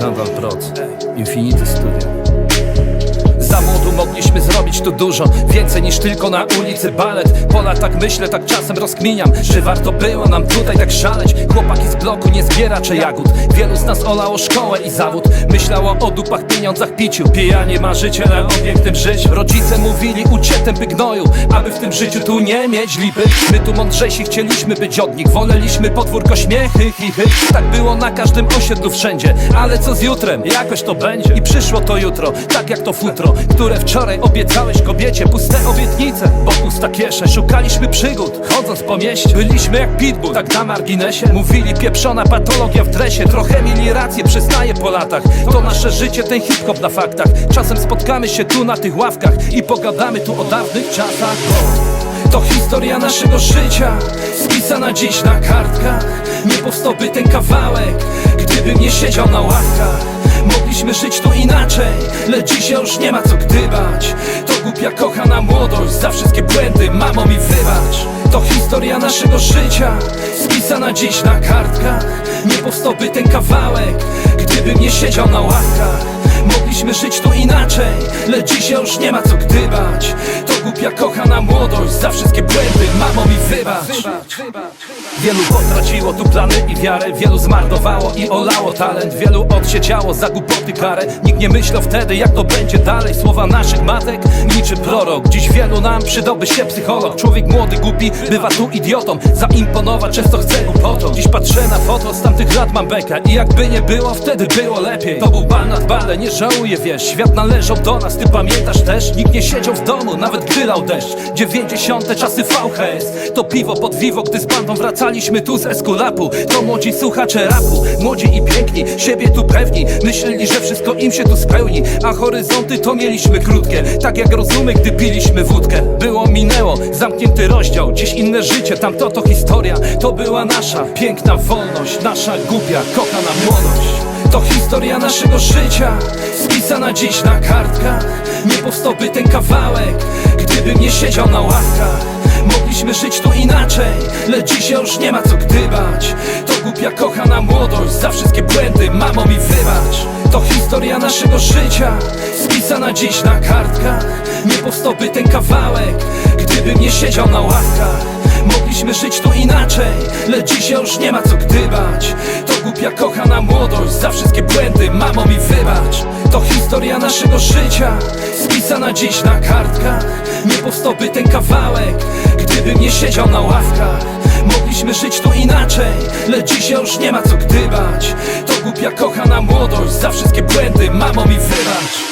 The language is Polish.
Kanwal Proc, Infinity Studio zrobić tu dużo Więcej niż tylko na ulicy balet. Po latach myślę, tak czasem rozkminiam Że warto było nam tutaj tak szaleć. Chłopaki z bloku nie zbieracze jagód. Wielu z nas olało szkołę i zawód. Myślało o dupach, pieniądzach, piciu. Pijanie marzyciele o pięknym życiu Rodzice mówili ucie tępy gnoju Aby w tym życiu tu nie mieć lipy. My tu mądrzejsi chcieliśmy być od nich. Woleliśmy podwórko śmiechy, chichy Tak było na każdym osiedlu wszędzie. Ale co z jutrem? Jakoś to będzie. I przyszło to jutro, tak jak to futro Które wczoraj obiecałeś kobiecie Puste obietnice, bo pusta kieszeń Szukaliśmy przygód, chodząc po mieście. Byliśmy jak pitbull, tak na marginesie. Mówili pieprzona patologia w dresie. Trochę mieli rację, przyznaję po latach. To nasze życie, ten hip-hop na faktach. Czasem spotkamy się tu na tych ławkach I pogadamy tu o dawnych czasach. To historia naszego życia Spisana dziś na kartkach. Nie powstałby ten kawałek Gdybym nie siedział na ławkach Mogliśmy żyć tu inaczej. Lecz dzisiaj już nie ma co gdybać. To głupia kochana młodość Za wszystkie błędy mamo mi wybacz. To historia naszego życia Spisana dziś na kartkach. Nie powstałby ten kawałek Gdybym nie siedział na ławkach Mogliśmy żyć tu inaczej Lecz dzisiaj już nie ma co gdybać. To głupia kochana młodość Za wszystkie błędy mamo mi Wielu potraciło tu plany i wiarę Wielu zmarnowało i olało talent. Wielu odsiedziało za głupoty karę Nikt nie myślał wtedy jak to będzie dalej. Słowa naszych matek niczym prorok. Dziś wielu nam przydałby się psycholog. Człowiek młody, głupi, bywa tu idiotą. Zaimponować często chce głupotą. Dziś patrzę na foto, z tamtych lat mam bekę. I jakby nie było, wtedy było lepiej. To był bal nad bale, nie żałuję wiesz. Świat należał do nas, ty pamiętasz też. Nikt nie siedział w domu, nawet gdy lał deszcz. Dziewięćdziesiąte czasy VHS To piwo pod wiwo, gdy z bandą wracaliśmy tu z Eskulapu To młodzi słuchacze rapu, młodzi i piękni Siebie tu pewni, myśleli, że wszystko im się tu spełni A horyzonty to mieliśmy krótkie. Tak jak rozumy, gdy piliśmy wódkę. Było, minęło, zamknięty rozdział Dziś inne życie, tamto to historia To była nasza piękna wolność. Nasza głupia, kochana młodość. To historia naszego życia Spisana dziś na kartkach. Nie powstałby ten kawałek Gdybym nie siedział na ławkach Mogliśmy żyć tu inaczej Lecz dzisiaj już nie ma co gdybać. To głupia kochana młodość Za wszystkie błędy mamo mi wybacz. To historia naszego życia Spisana dziś na kartkach. Nie powstałby ten kawałek Gdybym nie siedział na ławkach Mogliśmy żyć tu inaczej Lecz dzisiaj już nie ma co gdybać. To głupia kochana młodość Za wszystkie błędy mamo mi wybacz To historia naszego życia Spisana dziś na kartkach. Nie powstałby ten kawałek Gdybym nie siedział na ławkach. Mogliśmy żyć tu inaczej Lecz dzisiaj już nie ma co gdybać. To głupia kochana młodość Za wszystkie błędy mamo mi wybacz